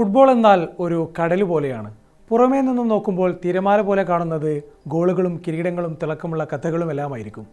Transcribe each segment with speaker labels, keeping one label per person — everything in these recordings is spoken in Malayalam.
Speaker 1: ഫുട്ബോൾ എന്നാൽ ഒരു കടൽ പോലെയാണ്. പുറമേ നിന്നും നോക്കുമ്പോൾ തിരമാല പോലെ കാണുന്നത് ഗോളുകളും കിരീടങ്ങളും തിളക്കമുള്ള കഥകളും എല്ലാമായിരിക്കും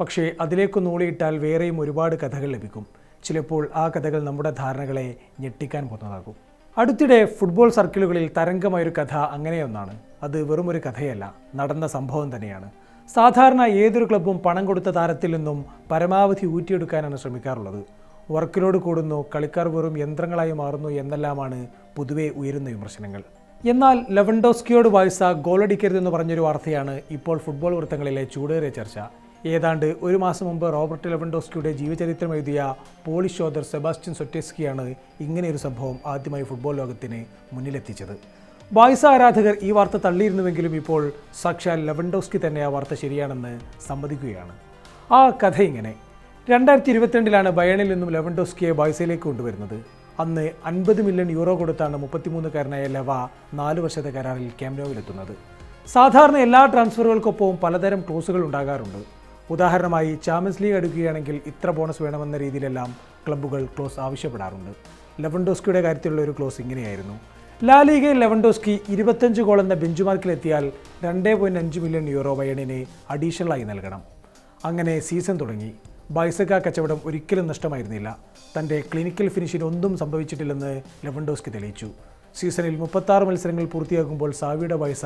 Speaker 1: പക്ഷേ അതിലേക്ക് നൂളിയിട്ടാൽ വേറെയും ഒരുപാട് കഥകൾ ലഭിക്കും. ചിലപ്പോൾ ആ കഥകൾ നമ്മുടെ ധാരണകളെ ഞെട്ടിക്കാൻ പോകുന്നതാകും. അടുത്തിടെ ഫുട്ബോൾ സർക്കിളുകളിൽ തരംഗമായൊരു കഥ അങ്ങനെയൊന്നാണ്. അത് വെറും ഒരു കഥയല്ല നടന്ന സംഭവം തന്നെയാണ്. സാധാരണ ഏതൊരു ക്ലബ്ബും പണം കൊടുത്ത താരത്തിൽ നിന്നും പരമാവധി ഊറ്റിയെടുക്കാനാണ് ശ്രമിക്കാറുള്ളത്. വർക്കിലോട് കൂടുന്നു കളിക്കാർ വെറും യന്ത്രങ്ങളായി മാറുന്നു എന്നെല്ലാമാണ് പൊതുവെ ഉയരുന്ന വിമർശനങ്ങൾ. എന്നാൽ ലെവൻഡോസ്കിയോട് വായിച്ച ഗോളടിക്കരുതെന്ന് പറഞ്ഞൊരു വാർത്തയാണ് ഇപ്പോൾ ഫുട്ബോൾ വൃത്തങ്ങളിലെ ചൂടേറിയ ചർച്ച. ഏതാണ്ട് ഒരു മാസം മുമ്പ് റോബർട്ട് ലെവൻഡോസ്കിയുടെ ജീവചരിത്രം എഴുതിയ പോളിഷ് ഓദർ സെബാസ്റ്റ്യൻ സൊറ്റേസ്കിയാണ് ഇങ്ങനെയൊരു സംഭവം ആദ്യമായി ഫുട്ബോൾ ലോകത്തിന് മുന്നിലെത്തിച്ചത്. ബായ്സ ആരാധകർ ഈ വാർത്ത തള്ളിയിരുന്നുവെങ്കിലും ഇപ്പോൾ സാക്ഷാൽ ലെവൻഡോസ്കി തന്നെ ആ വാർത്ത ശരിയാണെന്ന് സമ്മതിക്കുകയാണ്. ആ കഥ ഇങ്ങനെ. രണ്ടായിരത്തി ഇരുപത്തിരണ്ടിലാണ് ബയണിൽ നിന്നും ലെവൻഡോസ്കിയെ ബായ്സയിലേക്ക് കൊണ്ടുവരുന്നത്. അന്ന് അൻപത് മില്യൺ യൂറോ കൊടുത്താണ് മുപ്പത്തിമൂന്നുകാരനായ ലെവ നാല് വർഷത്തെ കരാറിൽ ക്യാമ്നോവിലെത്തുന്നത് സാധാരണ എല്ലാ ട്രാൻസ്ഫറുകൾക്കൊപ്പവും പലതരം ക്ലോസുകൾ ഉണ്ടാകാറുണ്ട്. ഉദാഹരണമായി ചാമ്പ്യൻസ് ലീഗ് അടുക്കുകയാണെങ്കിൽ ഇത്ര ബോണസ് വേണമെന്ന രീതിയിലെല്ലാം ക്ലബ്ബുകൾ ക്ലോസ് ആവശ്യപ്പെടാറുണ്ട്. ലെവൻഡോസ്കിയുടെ കാര്യത്തിലുള്ള ഒരു ക്ലോസ് ഇങ്ങനെയായിരുന്നു. ലാ ലീഗയിൽ ലെവൻഡോസ്കി ഇരുപത്തഞ്ച് ഗോൾ എന്ന ബെഞ്ച് മാർക്കിലെത്തിയാൽ രണ്ട് പോയിന്റ് അഞ്ച് മില്യൺ യൂറോ ബയണിനെ അഡീഷണലായി നൽകണം. അങ്ങനെ സീസൺ തുടങ്ങി. ബൈസക്ക കച്ചവടം ഒരിക്കലും നഷ്ടമായിരുന്നില്ല. തന്റെ ക്ലിനിക്കൽ ഫിനിഷിന് ഒന്നും സംഭവിച്ചിട്ടില്ലെന്ന് ലെവൻഡോസ്കി തെളിയിച്ചു. സീസണിൽ മുപ്പത്താറ് മത്സരങ്ങൾ പൂർത്തിയാകുമ്പോൾ സാവിയുടെ ബൈസ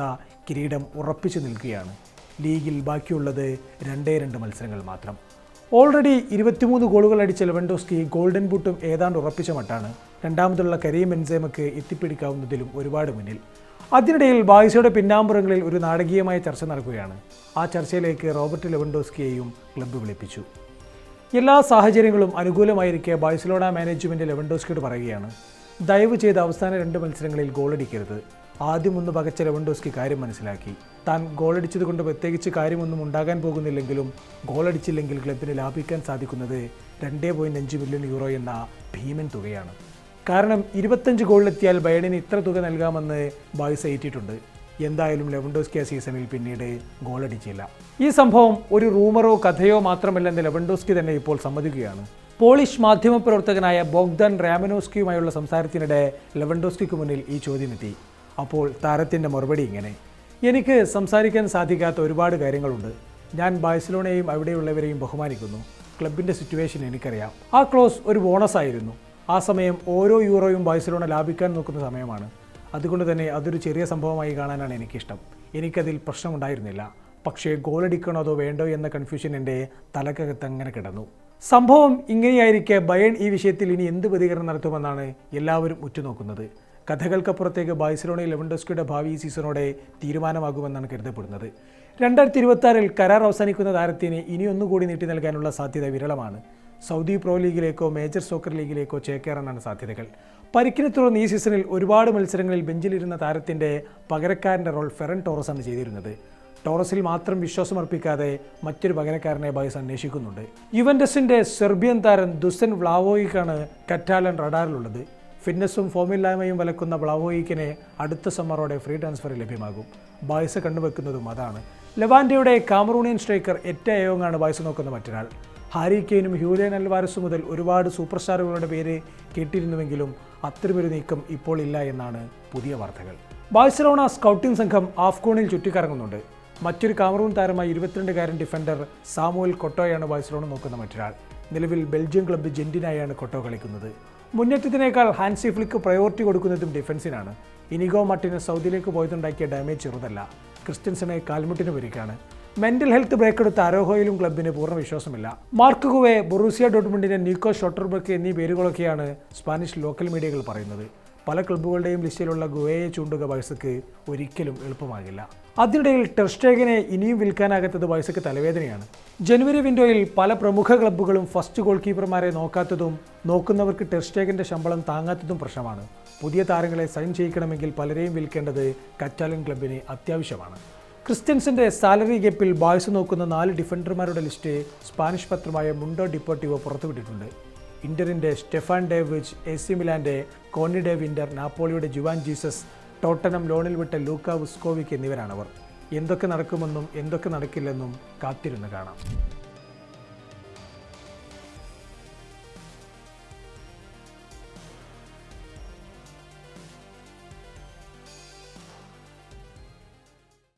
Speaker 1: കിരീടം ഉറപ്പിച്ചു നിൽക്കുകയാണ്. ലീഗിൽ ബാക്കിയുള്ളത് രണ്ടേ രണ്ട് മത്സരങ്ങൾ മാത്രം. ഓൾറെഡി ഇരുപത്തിമൂന്ന് ഗോളുകൾ അടിച്ച ലെവൻഡോസ്കി ഗോൾഡൻ ബൂട്ടും ഏതാണ്ട് ഉറപ്പിച്ച മട്ടാണ്. രണ്ടാമതുള്ള കരീം എൻസേമക്ക് എത്തിപ്പിടിക്കാവുന്നതിലും ഒരുപാട് മുന്നിൽ. അതിനിടയിൽ ബായ്സയുടെ പിന്നാമ്പുറങ്ങളിൽ ഒരു നാടകീയമായ ചർച്ച നടക്കുകയാണ്. ആ ചർച്ചയിലേക്ക് റോബർട്ട് ലെവൻഡോസ്കിയെയും ക്ലബ്ബ് വിളിപ്പിച്ചു. എല്ലാ സാഹചര്യങ്ങളും അനുകൂലമായിരിക്കെ ബാഴ്സലോണ മാനേജ്മെന്റ് ലെവൻഡോസ്കിയോട് പറയുകയാണ്. ദയവ് ചെയ്ത് അവസാന രണ്ട് മത്സരങ്ങളിൽ ഗോളടിക്കരുത്. ആദ്യം ഒന്ന് പകച്ച ലെവൻഡോസ്കി കാര്യം മനസ്സിലാക്കി. താൻ ഗോളടിച്ചത് കൊണ്ട് പ്രത്യേകിച്ച് കാര്യമൊന്നും ഉണ്ടാകാൻ പോകുന്നില്ലെങ്കിലും ഗോളടിച്ചില്ലെങ്കിൽ ക്ലബിന് ലാഭിക്കാൻ സാധിക്കുന്നത് രണ്ടേ പോയിന്റ് അഞ്ച് മില്യൺ യൂറോ എന്ന ഭീമൻ തുകയാണ്. കാരണം ഇരുപത്തഞ്ച് ഗോളിലെത്തിയാൽ ബയണിന് ഇത്ര തുക നൽകാമെന്ന് ബായ്സ് ഏറ്റിട്ടുണ്ട് എന്തായാലും ലെവൻഡോസ്കി ആ സീസണിൽ പിന്നീട് ഗോളടിച്ചില്ല ഈ സംഭവം ഒരു റൂമറോ കഥയോ മാത്രമല്ലെന്ന് ലെവൻഡോസ്കി തന്നെ ഇപ്പോൾ സമ്മതിക്കുകയാണ്. പോളിഷ് മാധ്യമപ്രവർത്തകനായ ബോഗ്ദൻ റാമനോസ്കിയുമായുള്ള സംസാരത്തിനിടെ ലെവൻഡോസ്കിക്ക് മുന്നിൽ ഈ ചോദ്യമെത്തി അപ്പോൾ താരത്തിന്റെ മറുപടി ഇങ്ങനെ. എനിക്ക് സംസാരിക്കാൻ സാധിക്കാത്ത ഒരുപാട് കാര്യങ്ങളുണ്ട്. ഞാൻ ബാഴ്സലോണയെയും അവിടെയുള്ളവരെയും ബഹുമാനിക്കുന്നു. ക്ലബിന്റെ സിറ്റുവേഷൻ എനിക്കറിയാം. ആ ക്ലോസ് ഒരു ബോണസ് ആയിരുന്നു ആ സമയം ഓരോ യൂറോയും ബാഴ്സലോണ ലാഭിക്കാൻ നോക്കുന്ന സമയമാണ്. അതുകൊണ്ട് തന്നെ അതൊരു ചെറിയ സംഭവമായി കാണാനാണ് എനിക്കിഷ്ടം. എനിക്കതിൽ പ്രശ്നമുണ്ടായിരുന്നില്ല. പക്ഷേ ഗോളടിക്കണോ അതോ വേണ്ടോ എന്ന കൺഫ്യൂഷൻ എന്റെ തലക്കകത്ത് അങ്ങനെ കിടന്നു. സംഭവം ഇങ്ങനെയായിരിക്കെ ബയൺ ഈ വിഷയത്തിൽ ഇനി എന്ത് പ്രതികരണം നടത്തുമെന്നാണ് എല്ലാവരും ഉറ്റുനോക്കുന്നത്. കഥകൾക്കപ്പുറത്തേക്ക് ബാഴ്സലോണ ലെവൻഡോസ്കിയുടെ ഭാവി സീസണോടെ തീരുമാനമാകുമെന്നാണ് കരുതപ്പെടുന്നത്. രണ്ടായിരത്തി ഇരുപത്തി കരാർ അവസാനിക്കുന്ന താരത്തിന് ഇനി ഒന്നുകൂടി നീട്ടി നൽകാനുള്ള സാധ്യത വിരളമാണ്. സൗദി പ്രോ ലീഗിലേക്കോ മേജർ സോക്കർ ലീഗിലേക്കോ ചേക്കേറാനാണ് സാധ്യതകൾ. പരിക്കിനെ തുടർന്ന് ഈ സീസണിൽ ഒരുപാട് മത്സരങ്ങളിൽ ബെഞ്ചിലിരുന്ന താരത്തിന്റെ പകരക്കാരന്റെ റോൾ ഫെറൻ ടോറസാണ് ചെയ്തിരുന്നത്. ടോറസിൽ മാത്രം വിശ്വാസമർപ്പിക്കാതെ മറ്റൊരു പകരക്കാരനെ ബൈസ് അന്വേഷിക്കുന്നുണ്ട്. യുവൻഡസിന്റെ സെർബിയൻ താരം ദുസൻ വ്ലാവോയിക്കാണ് കറ്റാലൻ റഡാറിലുള്ളത്. ഫിറ്റ്നസ്സും ഫോമില്ലായ്മയും വലക്കുന്ന വ്ലാവോയിക്കിനെ അടുത്ത സമ്മറോടെ ഫ്രീ ട്രാൻസ്ഫർ ലഭ്യമാകും. ബായ്സ് കണ്ടുവെക്കുന്നതും അതാണ്. ലെവാൻഡയുടെ കാമറൂണിയൻ സ്ട്രൈക്കർ എറ്റ അയോങ്ങാണ് ബായ്സ് നോക്കുന്ന മറ്റൊരാൾ. ഹാരി കെയ്നും ഹ്യൂലിയൻ അൽവാരസും മുതൽ ഒരുപാട് സൂപ്പർ സ്റ്റാറുകളുടെ പേര് കേട്ടിരുന്നുവെങ്കിലും അത്തരമൊരു നീക്കം ഇപ്പോൾ ഇല്ല എന്നാണ് പുതിയ വാർത്തകൾ. ബാഴ്സലോണ സ്കൗട്ടിംഗ് സംഘം ആഫ്കോണിൽ ചുറ്റിക്കറങ്ങുന്നുണ്ട്. മറ്റൊരു കാമറൂൺ താരമായി ഇരുപത്തിരണ്ടുകാരൻ ഡിഫൻഡർ സാമുവൽ കൊട്ടോയാണ് ബാഴ്സലോണ നോക്കുന്ന മറ്റൊരാൾ. നിലവിൽ ബെൽജിയം ക്ലബ്ബ് ജെന്റിനായാണ് കൊട്ടോ കളിക്കുന്നത്. മുന്നേറ്റത്തിനേക്കാൾ ഹാൻസി ഫ്ലിക്ക് പ്രയോറിറ്റി കൊടുക്കുന്നതും ഡിഫൻസിനാണ്. ഇനിഗോ മട്ടിന് സൗദിയിലേക്ക് പോയതുണ്ടാക്കിയ ഡാമേജ് ചെറുതല്ല. ക്രിസ്ത്യൻസനെ കാൽമുട്ടിന് പരിക്കാണ് മെന്റൽ ഹെൽത്ത് ബ്രേക്ക് എടുത്ത അരോഹയിലും ക്ലബിന് പൂർണ വിശ്വാസമില്ല. മാർക്ക് കുവേ ബൊറൂസിയ ഡോട്ട്മുണ്ടിന്റെ നീക്കോ ഷോട്ടർബക്ക് എന്നീ പേരുകളൊക്കെയാണ് സ്പാനിഷ് ലോക്കൽ മീഡിയകൾ പറയുന്നത്. പല ക്ലബ്ബുകളുടെയും ലിസ്റ്റിലുള്ള ഗുവയെ ചൂണ്ടുക വയസ്സുക്ക് ഒരിക്കലും എളുപ്പമാകില്ല. അതിനിടയിൽ ടെർസ്റ്റേഗനെ ഇനിയും വിൽക്കാനാകാത്തത് വയസ്സുക്ക് തലവേദനയാണ്. ജനുവരി വിൻഡോയിൽ പല പ്രമുഖ ക്ലബ്ബുകളും ഫസ്റ്റ് ഗോൾ കീപ്പർമാരെ നോക്കാത്തതും നോക്കുന്നവർക്ക് ടെർസ്റ്റേഗന്റെ ശമ്പളം താങ്ങാത്തതും പ്രശ്നമാണ്. പുതിയ താരങ്ങളെ സൈൻ ചെയ്യിക്കണമെങ്കിൽ പലരെയും വിൽക്കേണ്ടത് കറ്റാലൻ ക്ലബിന് അത്യാവശ്യമാണ്. ക്രിസ്ത്യൻസിന്റെ സാലറി ഗെപ്പിൽ ബായ്സ് നോക്കുന്ന നാല് ഡിഫൻഡർമാരുടെ ലിസ്റ്റ് സ്പാനിഷ് പത്രമായ മുണ്ടോ ഡിപ്പോർട്ടിവോ പുറത്തുവിട്ടിട്ടുണ്ട്. ഇന്ററിന്റെ Stefan de Vrij A C മിലാന്റെ കോണി ഡേവ് ഇന്റർ നാപ്പോളിയുടെ ജുവാൻ ജീസസ് ടോട്ടനം ലോണിൽ വിട്ട ലൂക്ക ഉസ്കോവിക് എന്നിവരാണവർ. എന്തൊക്കെ നടക്കുമെന്നും എന്തൊക്കെ നടക്കില്ലെന്നും കാത്തിരുന്ന് കാണാം.